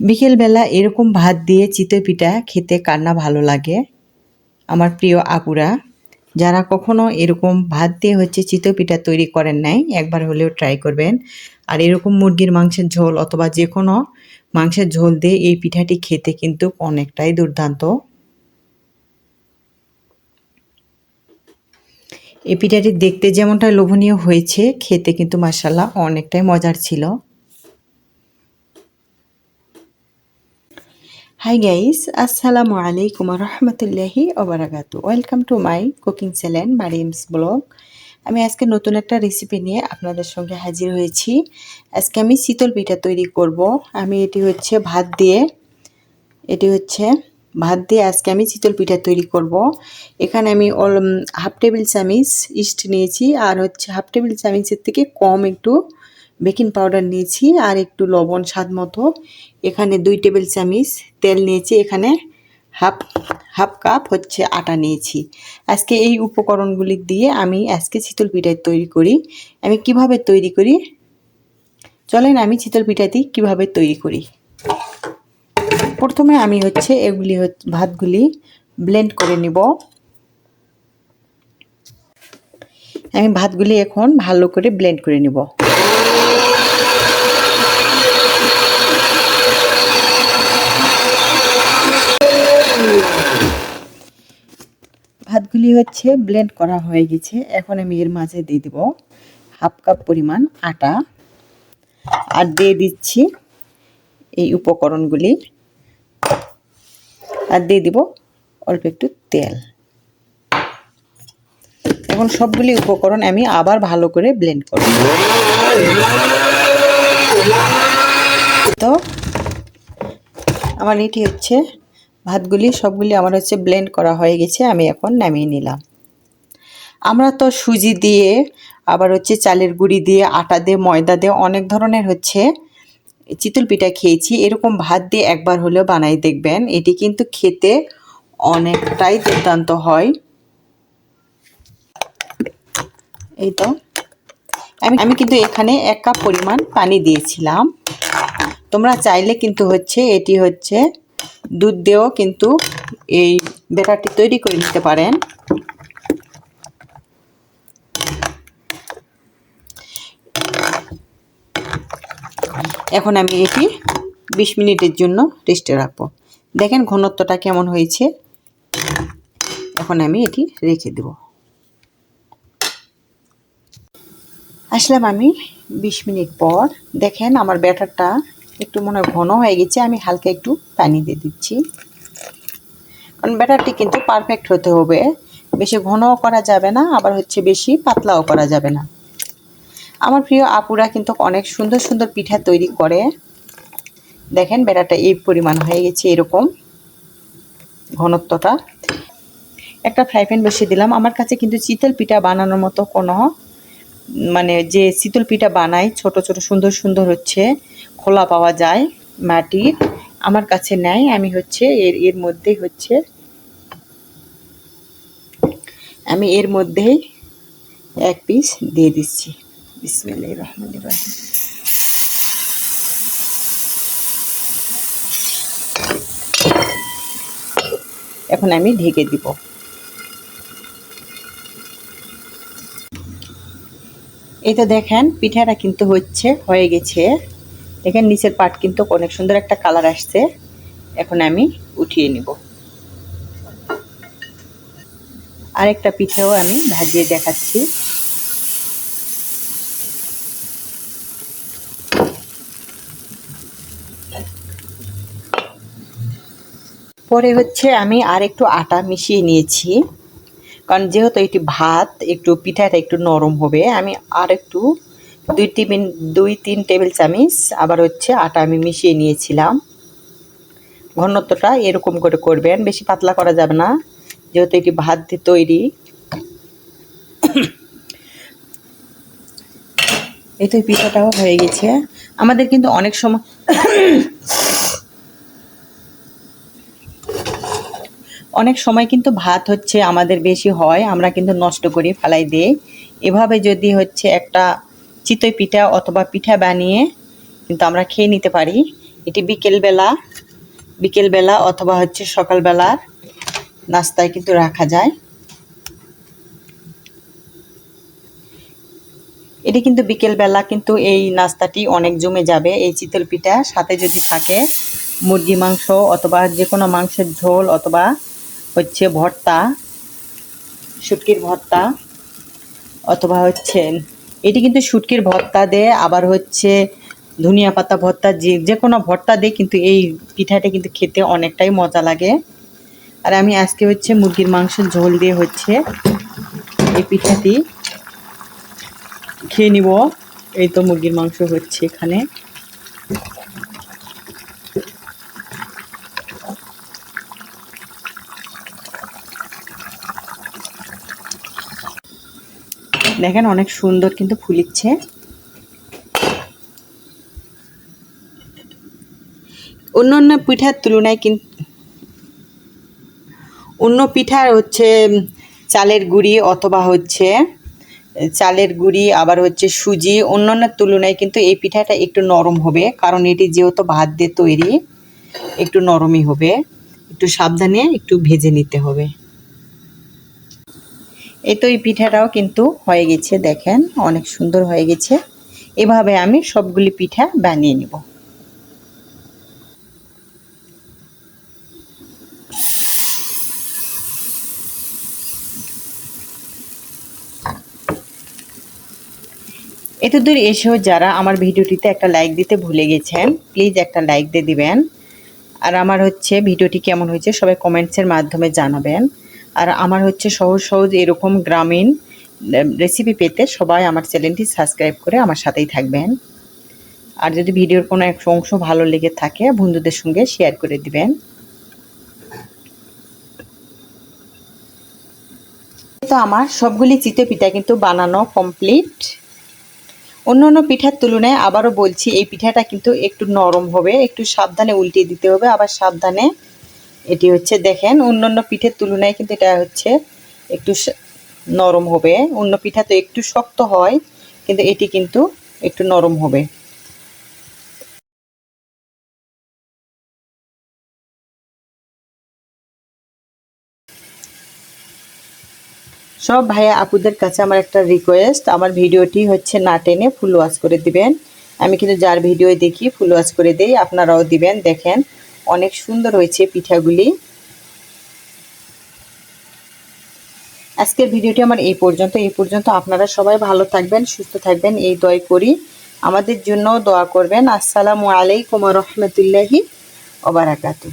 বিকেলবেলা এরকম ভাত দিয়ে চিতই পিঠা খেতে কান্না ভালো লাগে? আমার প্রিয় আপুরা, যারা কখনো এরকম ভাত দিয়ে হচ্ছে চিতই পিঠা তৈরি করেন নাই, একবার হলেও ট্রাই করবেন। আর এরকম মুরগির মাংসের ঝোল অথবা যে কোনো মাংসের ঝোল দিয়ে এই পিঠাটি খেতে কিন্তু অনেকটাই দুর্দান্ত। এই পিঠাটি দেখতে যেমনটা লোভনীয় হয়েছে, খেতে কিন্তু মাসাল্লাহ অনেকটাই মজার ছিল। হাই গাইস আসসালামু আলাইকুম রহমতুল্লাহি ওবরাকাতু welcome to my cooking channel Marim's blog আমি আজকে নতুন একটা রেসিপি নিয়ে আপনাদের সঙ্গে হাজির হয়েছি। আজকে আমি শীতল পিঠা তৈরি করব। আমি এটি হচ্ছে ভাত দিয়ে। এটি হচ্ছে ভাত দিয়ে আজকে আমি চিতল পিঠা তৈরি করব। এখানে আমি হাফ টেবিল চামিচ ইস্ট নিয়েছি। আর হচ্ছে হাফ টেবিল চামিচের থেকে কম একটু বেকিং পাউডার নিয়েছি আর একটু লবণ স্বাদ মতো। এখানে দুই টেবিল চামিচ তেল নিয়েছি, এখানে হাফ হাফ কাপ হচ্ছে আটা নিয়েছি। আজকে এই উপকরণগুলি দিয়ে আমি আজকে চিতল পিঠা তৈরি করি। আমি কীভাবে তৈরি করি? চলেন আমি চিতল পিঠাটি কীভাবে তৈরি করি। প্রথমে আমি হচ্ছে এগুলি ভাতগুলি ব্লেন্ড করে নিব। আমি ভাতগুলি এখন ভালো করে ব্লেন্ড করে নিব। ভাতগুলি হচ্ছে ব্লেন্ড করা হয়ে গেছে। এখন আমি এর মাঝে দিয়ে দেব হাফ কাপ পরিমাণ আটা। আর দিয়ে দিচ্ছি এই উপকরণগুলি। আর দিয়ে দিব অল্প একটু তেল। এখন সবগুলি উপকরণ আমি আবার ভালো করে ব্লেন্ড করব। তো আমার এটি হচ্ছে ভাতগুলি সবগুলি আমার হচ্ছে ব্লেন্ড করা হয়ে গেছে, আমি এখন নামিয়ে নিলাম। আমরা তো সুজি দিয়ে, আবার হচ্ছে চালের গুঁড়ি দিয়ে, আটা দিয়ে, ময়দা দিয়ে অনেক ধরনের হচ্ছে চিতল পিঠা খেয়েছি। এরকম ভাত দিয়ে একবার হলেও বানাই দেখবেন, এটি কিন্তু খেতে অনেকটাই দুর্দান্ত হয়। এই তো। আমি আমি কিন্তু এখানে এক কাপ পরিমাণ পানি দিয়েছিলাম। তোমরা চাইলে কিন্তু হচ্ছে এটি হচ্ছে দুধ দিয়েও কিন্তু এই ব্যাটারটি তৈরি করে নিতে পারেন। এখন আমি এটি বিশ মিনিটের জন্য রেস্টে রাখব। দেখেন ঘনত্বটা কেমন হয়েছে। এখন আমি এটি রেখে দেব। আসলাম আমি বিশ মিনিট পর। দেখেন আমার ব্যাটারটা একটু মনে ঘন হয়ে গেছে, আমি হালকা একটু পানি দিয়ে দিচ্ছি। কারণ ব্যাটারটি কিন্তু পারফেক্ট হতে হবে। বেশি ঘনও করা যাবে না, আবার হচ্ছে বেশি পাতলাও করা যাবে না। আমার প্রিয় আপুরা কিন্তু অনেক সুন্দর সুন্দর পিঠা তৈরি করে। দেখেন বেড়াটা এই পরিমাণ হয়ে গেছে এরকম ঘনত্বটা। একটা ফ্রাই প্যান বসিয়ে দিলাম। আমার কাছে কিন্তু চিতল পিঠা বানানোর মতো কোনো মানে যে শীতল পিঠা বানাই, ছোট ছোট সুন্দর সুন্দর হচ্ছে খোলা পাওয়া যায় মাটির আমার কাছে নেয়, আমি হচ্ছে এর এর মধ্যেই হচ্ছে, আমি এর মধ্যেই এক পিস দিয়ে দিচ্ছি। বিসমিল্লাহির রহমানির রহিম। এখন আমি ঢেকে দিব। এই তো দেখেন, পিঠাটা কিন্তু হচ্ছে, হয়ে গেছে। দেখেন নিচের পাট কিন্তু অনেক সুন্দর একটা কালার আসছে। এখন আমি উঠিয়ে নিব। আরেকটা পিঠেও আমি ভাজিয়ে দেখাচ্ছি। পরে হচ্ছে আমি আর একটু আটা মিশিয়ে নিয়েছি। কারণ যেহেতু এটি ভাত, একটু পিঠাটা একটু নরম হবে, আমি আর একটু দুই টিফিন, দুই, তিন টেবিল চামিচ, আবার হচ্ছে আটা আমি মিশিয়ে নিয়েছিলাম। ঘনত্বটা এরকম করে করবেন, বেশি পাতলা করা যাবে না, যেহেতু এটি ভাত দিয়ে তৈরি। এই তো পিঠাটাও হয়ে গেছে। আমাদের কিন্তু অনেক সময় অনেক সময় কিন্তু ভাত হচ্ছে আমাদের বেশি হয়, আমরা কিন্তু নষ্ট করি, ফেলাই দিই। এভাবে যদি হচ্ছে একটা চিতই পিঠা অথবা পিঠা বানিয়ে কিন্তু আমরা খেয়ে নিতে পারি। এটি বিকেলবেলা বিকেলবেলা অথবা হচ্ছে সকালবেলার নাস্তায় কিন্তু রাখা যায়। এটি কিন্তু বিকেলবেলা কিন্তু এই নাস্তাটি অনেক জমে যাবে। এই চিতল পিঠা সাথে যদি থাকে মুরগি মাংস অথবা যে কোনো মাংসের ঝোল অথবা হচ্ছে ভর্তা, শুটকির ভর্তা অথবা হচ্ছে এটি কিন্তু শুটকির ভর্তা দেয়, আবার হচ্ছে ধনিয়া পাতা ভর্তা, যে যে কোনো ভর্তা দিয়ে, কিন্তু এই পিঠাটা কিন্তু খেতে অনেকটাই মজা লাগে। আর আমি আজকে হচ্ছে মুরগির মাংসের ঝোল দিয়ে হচ্ছে এই পিঠাটি খেয়ে নিব। এই তো মুরগির মাংস হচ্ছে এখানে। দেখেন অনেক সুন্দর কিন্তু ফুলিচ্ছে। অন্য অন্য পিঠার তুলনায় কিন্তু অন্য পিঠার হচ্ছে চালের গুঁড়ি অথবা হচ্ছে চালের গুঁড়ি, আবার হচ্ছে সুজি, অন্য অন্যান্য তুলনায় কিন্তু এই পিঠাটা একটু নরম হবে, কারণ এটি যেহেতু ভাত দিয়ে তৈরি, একটু নরমই হবে। একটু সাবধানে একটু ভেজে নিতে হবে। এই তো এই পিঠাটাও কিন্তু হয়ে গেছে, দেখেন, অনেক সুন্দর হয়ে গেছে। এভাবে আমি সবগুলি পিঠা বানিয়ে নেব। এত দূর এসেও যারা আমার ভিডিওটিতে একটা লাইক দিতে ভুলে গেছেন প্লিজ একটা লাইক দিয়ে দিবেন। আর আমার হচ্ছে ভিডিওটি কেমন হয়েছে সবাই কমেন্টসের মাধ্যমে জানাবেন। আর আমার হচ্ছে সহজ সহজ এরকম গ্রামীণ রেসিপি পেতে সবাই আমার চ্যানেলটি সাবস্ক্রাইব করে আমার সাথেই থাকবেন। আর যদি ভিডিওর কোনো এক অংশ ভালো লেগে থাকে, বন্ধুদের সঙ্গে শেয়ার করে দিবেন। তো আমার সবগুলি চিতে পিঠা কিন্তু বানানো কমপ্লিট অন্য অন্য পিঠার তুলনায় আবারও বলছি, এই পিঠাটা কিন্তু একটু নরম হবে, একটু সাবধানে উল্টিয়ে দিতে হবে, আবার সাবধানে এটি হচ্ছে দেখেন অন্য অন্য পিঠের তুলনায় কিন্তু এটা হচ্ছে একটু নরম হবে। অন্য পিঠা তো একটু শক্ত হয়, কিন্তু এটি কিন্তু একটু নরম হবে। সব ভাইয়া আপুদের কাছে আমার একটা রিকোয়েস্ট আমার ভিডিওটি হচ্ছে না টেনে ফুল ওয়াশ করে দিবেন। আমি কিন্তু যার ভিডিও দেখি ফুল ওয়াশ করে দিই, আপনারাও দিবেন, দেখেন। অনেক সুন্দর হয়েছে পিঠাগুলি। আজকের ভিডিওটি আমার এই পর্যন্ত এই পর্যন্ত আপনারা সবাই ভালো থাকবেন, সুস্থ থাকবেন, এই দয় করি। আমাদের জন্য দোয়া করবেন। আসসালামু আলাইকুম রহমতুল্লাহি ওবরাকাতু